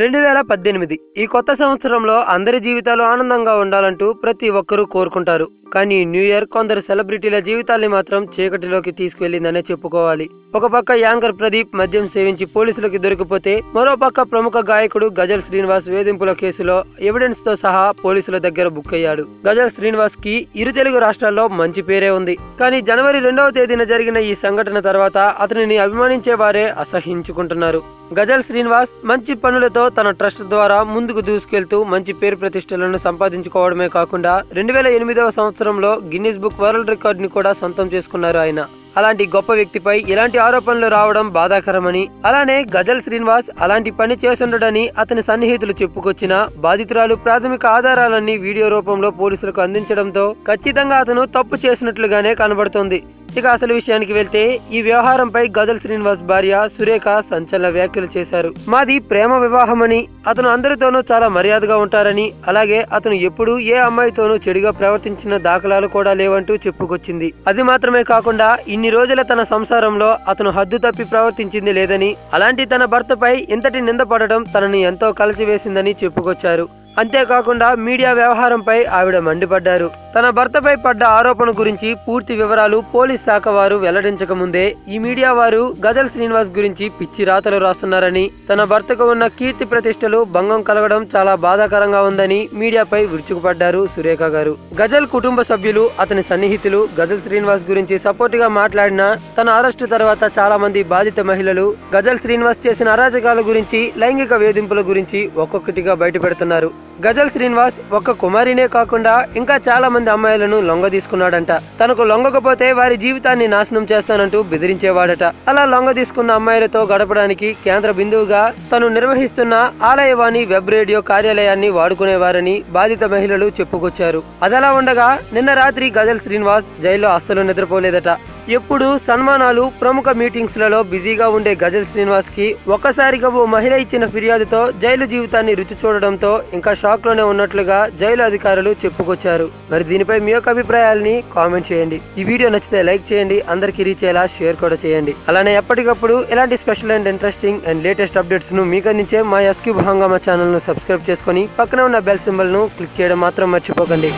రెండు వేల పద్దెనిమిది ఈ కొత్త సంవత్సరంలో అందరి జీవితాలు ఆనందంగా ఉండాలంటూ ప్రతి ఒక్కరూ కోరుకుంటారు. కానీ న్యూ ఇయర్ కొందరు సెలబ్రిటీల జీవితాల్ని మాత్రం చీకటిలోకి తీసుకువెళ్ళిందనే చెప్పుకోవాలి. ఒక పక్క యాంకర్ ప్రదీప్ మద్యం సేవించి పోలీసులకు దొరికిపోతే మరో పక్క ప్రముఖ గాయకుడు గజల్ శ్రీనివాస్ వేధింపుల కేసులో ఎవిడెన్స్తో సహా పోలీసుల దగ్గర బుక్ అయ్యాడు. గజల్ శ్రీనివాస్కి ఇరు తెలుగు రాష్ట్రాల్లో మంచి పేరే ఉంది. కానీ జనవరి రెండవ తేదీన జరిగిన ఈ సంఘటన తర్వాత అతనిని అభిమానించే వారే అసహించుకుంటున్నారు. గజల్ శ్రీనివాస్ మంచి పనులతో తన ట్రస్ట్ ద్వారా ముందుకు దూసుకెళ్తూ మంచి పేరు ప్రతిష్టలను సంపాదించుకోవడమే కాకుండా రెండు వేల ఎనిమిదవ సంవత్సరంలో గిన్నిస్ బుక్ వరల్డ్ రికార్డ్ని కూడా సొంతం చేసుకున్నారు ఆయన. అలాంటి గొప్ప వ్యక్తిపై ఇలాంటి ఆరోపణలు రావడం బాధాకరమని అలానే గజల్ శ్రీనివాస్ అలాంటి పని చేసుండడని అతని సన్నిహితులు చెప్పుకొచ్చిన బాధితురాలు ప్రాథమిక ఆధారాలన్నీ వీడియో రూపంలో పోలీసులకు అందించడంతో ఖచ్చితంగా అతను తప్పు చేసినట్లుగానే కనబడుతోంది. ఇక అసలు విషయానికి వెళ్తే ఈ వ్యవహారంపై గజల్ శ్రీనివాస్ భార్య సురేఖ సంచలన వ్యాఖ్యలు చేశారు. మాది ప్రేమ వివాహమని అతను అందరితోనూ చాలా మర్యాదగా ఉంటారని అలాగే అతను ఎప్పుడూ ఏ అమ్మాయితోనూ చెడుగా ప్రవర్తించిన దాఖలాలు కూడా లేవంటూ చెప్పుకొచ్చింది. అది మాత్రమే కాకుండా ఇన్ని రోజుల తన సంసారంలో అతను హద్దు తప్పి ప్రవర్తించింది లేదని అలాంటి తన భర్తపై ఇంతటి నిందపడడం తనని ఎంతో కలిసివేసిందని చెప్పుకొచ్చారు. అంతేకాకుండా మీడియా వ్యవహారంపై ఆవిడ మండిపడ్డారు. తన భర్తపై పడ్డ ఆరోపణ గురించి పూర్తి వివరాలు పోలీస్ శాఖ వారు వెల్లడించక ముందే ఈ మీడియా వారు గజల్ శ్రీనివాస్ గురించి పిచ్చి రాతలు రాస్తున్నారని తన భర్తకు ఉన్న కీర్తి ప్రతిష్టలు భంగం కలగడం చాలా బాధాకరంగా ఉందని మీడియాపై విరుచుకుపడ్డారు సురేఖ గారు. గజల్ కుటుంబ సభ్యులు అతని సన్నిహితులు గజల్ శ్రీనివాస్ గురించి సపోర్ట్గా మాట్లాడిన తన అరెస్టు తర్వాత చాలా మంది బాధిత మహిళలు గజల్ శ్రీనివాస్ చేసిన అరాచకాల గురించి లైంగిక వేధింపుల గురించి ఒక్కొక్కటిగా బయటపెడుతున్నారు. గజల్ శ్రీనివాస్ ఒక్క కుమారినే కాకుండా ఇంకా చాలా మంది అమ్మాయిలను లొంగ తీసుకున్నాడంట. తనకు లొంగకపోతే వారి జీవితాన్ని నాశనం చేస్తానంటూ బెదిరించేవాడట. అలా లొంగ తీసుకున్న అమ్మాయిలతో గడపడానికి కేంద్ర బిందువుగా తను నిర్వహిస్తున్న ఆలయవాణి వెబ్ రేడియో కార్యాలయాన్ని వాడుకునేవారని బాధిత మహిళలు చెప్పుకొచ్చారు. అదలా ఉండగా నిన్న రాత్రి గజల్ శ్రీనివాస్ జైల్లో అస్సలు నిద్రపోలేదట. ఎప్పుడు సన్మానాలు ప్రముఖ మీటింగ్స్లలో బిజీగా ఉండే గజల్ శ్రీనివాస్కి ఒక్కసారిగా ఓ మహిళ ఇచ్చిన ఫిర్యాదుతో జైలు జీవితాన్ని రుచి చూడడంతో ఇంకా షాక్లోనే ఉన్నట్లుగా జైలు అధికారులు చెప్పుకొచ్చారు. మరి దీనిపై మీ యొక్క అభిప్రాయాల్ని కామెంట్ చేయండి. ఈ వీడియో నచ్చితే లైక్ చేయండి అందరికీ రీచ్ అయ్యేలా షేర్ కూడా చేయండి. అలానే ఎప్పటికప్పుడు ఇలాంటి special and interesting and latest అప్డేట్స్ను మీకు అందించే మా ఎస్క్యూబ్ హంగామా ఛానల్ను సబ్స్క్రైబ్ చేసుకొని పక్కన ఉన్న బెల్ సింబల్ను క్లిక్ చేయడం మాత్రం మర్చిపోకండి.